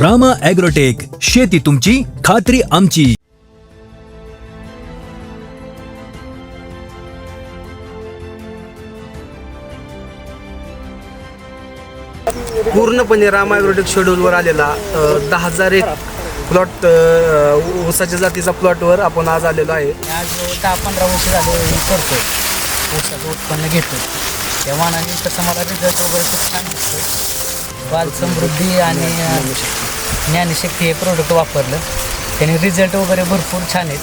Rama agrotech शेती तुमची खात्री आमची. पूर्णपणे राम ॲग्रोटेक शेड्यूलवर आलेला अ, दहा हजार एक प्लॉट ऊसाच्या जातीचा प्लॉटवर आपण आज आलेलो आहे. आज दहा पंधरा वर्ष झाले हे करतो ऊसाचं उत्पन्न घेतो त्या मानाने तसं मला रिझल्ट वगैरे खूप छान दिसतो बाल समृद्धी आणि ज्ञानशक्ती हे प्रोडक्ट वापरलं. त्याने रिझल्ट वगैरे भरपूर छान आहेत.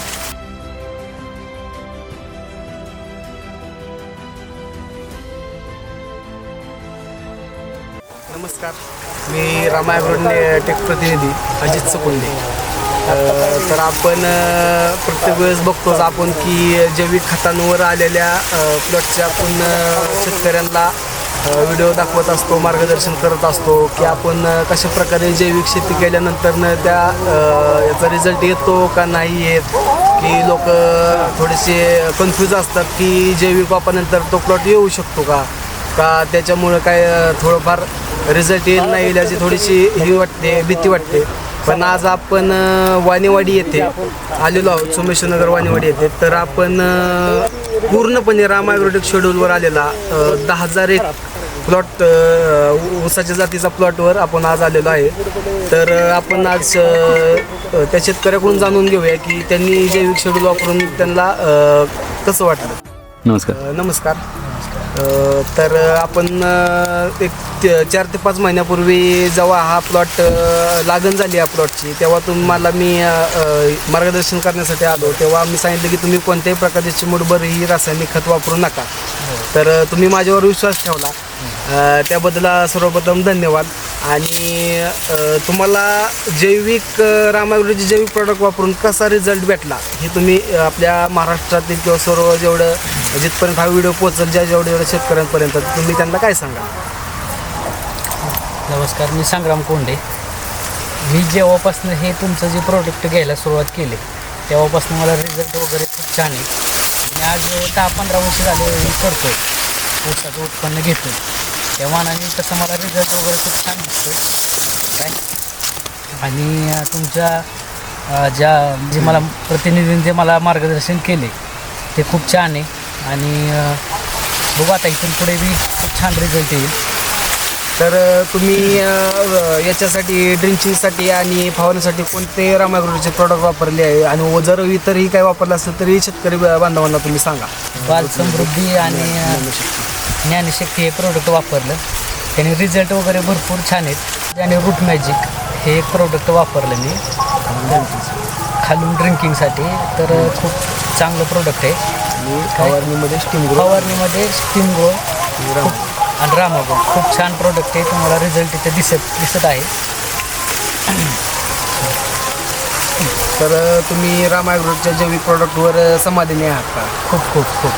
नमस्कार. मी रामायण टेक प्रतिनिधी अजित सुकुंडे. तर आपण प्रत्येक वेळेस बघतोच आपण की जैविक खतांवर आलेल्या प्लॉटच्या आपण शेतकऱ्यांना व्हिडिओ दाखवत असतो मार्गदर्शन करत असतो की आपण कशा प्रकारे जैविक शेती केल्यानंतर त्या याचा रिझल्ट येतो का नाही येत? की लोक थोडेसे कन्फ्यूज असतात की जैविक वापरल्यानंतर तो प्लॉट येऊ शकतो का? का त्याच्यामुळं काय थोडंफार रिझल्ट येईल नाही येईल याची थोडीशी ही वाटते भीती वाटते. पण आज आपण वाणीवाडी येथे आलेलो आहोत सोमेश्वरनगर वाणीवाडी येथे. तर आपण पूर्णपणे राम शेड्यूलवर आलेला दहा हजार एक प्लॉट ऊसाच्या जातीचा प्लॉटवर आपण आज आलेलो आहे. तर आपण आज त्या शेतकऱ्याकडून जाणून घेऊया की त्यांनी जैविक शेड्यूल वापरून त्यांना कसं वाटलं? नमस्कार. नमस्कार. तर आपण एक चार ते पाच महिन्यापूर्वी जेव्हा हा प्लॉट लागण झाली या प्लॉटची तेव्हा तुम्हाला मी मार्गदर्शन करण्यासाठी आलो. तेव्हा मी सांगितलं की तुम्ही कोणत्याही प्रकारची चिमुटभर ही रासायनिक खत वापरू नका. तर तुम्ही माझ्यावर विश्वास ठेवला. त्याबद्दल सर्वप्रथम धन्यवाद. आणि तुम्हाला जैविक अ, जैविक प्रॉडक्ट वापरून कसा रिझल्ट भेटला हे तुम्ही आपल्या महाराष्ट्रातील किंवा सर्व जेवढं जिथपर्यंत हा व्हिडिओ पोहोचल ज्या जेवढ्या जेवढ्या शेतकऱ्यांपर्यंत तुम्ही त्यांना काय सांगा? नमस्कार मी संग्राम कोंडे. मी जेव्हापासून हे तुमचं जे प्रोडक्ट घ्यायला सुरुवात केली तेव्हापासून मला रिझल्ट वगैरे खूप छान आहे. मी आज दहा पंधरा वर्ष झाले करतो ऊसाचं उत्पन्न घेतो त्या मानाने तसं मला रिझल्ट वगैरे खूप छान दिसतो काय? आणि तुमच्या ज्या जे मला प्रतिनिधींनी जे मला मार्गदर्शन केले ते खूप छान आहे. आणि बघू आता इथून पुढे बी खूप छान रिझल्ट येईल. तर तुम्ही याच्यासाठी ड्रिंचिंगसाठी आणि फवारण्यासाठी कोणते रामागृहचे प्रॉडक्ट वापरले आहे? आणि जर इतरही काय वापरलं असेल तरी शेतकरी बांधवांना तुम्ही सांगा. बाल समृद्धी आणि ज्ञानशक्ती हे प्रोडक्ट वापरलं. त्याने रिझल्ट वगैरे भरपूर छान आहेत. आणि रूट मॅजिक हे एक प्रोडक्ट वापरलं मी. खालून ड्रिंकिंगसाठी तर खूप चांगलं प्रोडक्ट आहे. फवारणीमध्ये स्टीम फवारणीमध्ये स्टीम गोळ आणि रामागोळ खूप छान प्रोडक्ट आहे. तुम्हाला रिझल्ट इथे दिसत दिसत आहे. तर तुम्ही रामायग्रोच्या जैविक प्रॉडक्टवर समाधानी आहात का? खूप खूप खूप.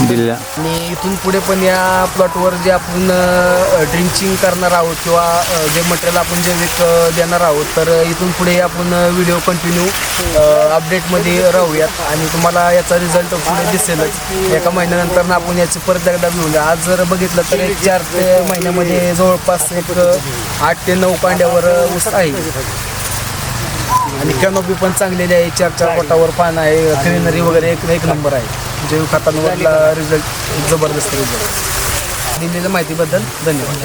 दिल्या. आणि इथून पुढे पण या प्लॉटवर जे आपण ड्रिंचिंग करणार आहोत किंवा जे मटेरियल आपण जैविक विक देणार आहोत तर इथून पुढे आपण व्हिडिओ कंटिन्यू अपडेटमध्ये राहूयात. आणि तुम्हाला याचा रिझल्ट पुढे दिसेलच. एका महिन्यानंतर आपण याची परत एकदा घेऊया आज जर बघितलं तर एक चार ते महिन्यामध्ये जवळपास एक आठ ते नऊ पांड्यावर ऊस आहे. आणि कॅनोपी पण चांगलेली आहे. चार चार बोटावर पान आहे. ग्रीनरी वगैरे एक एक नंबर आहे. जैव खतांवरला रिझल्ट जबरदस्त रिझल्ट दिलेल्या माहितीबद्दल धन्यवाद.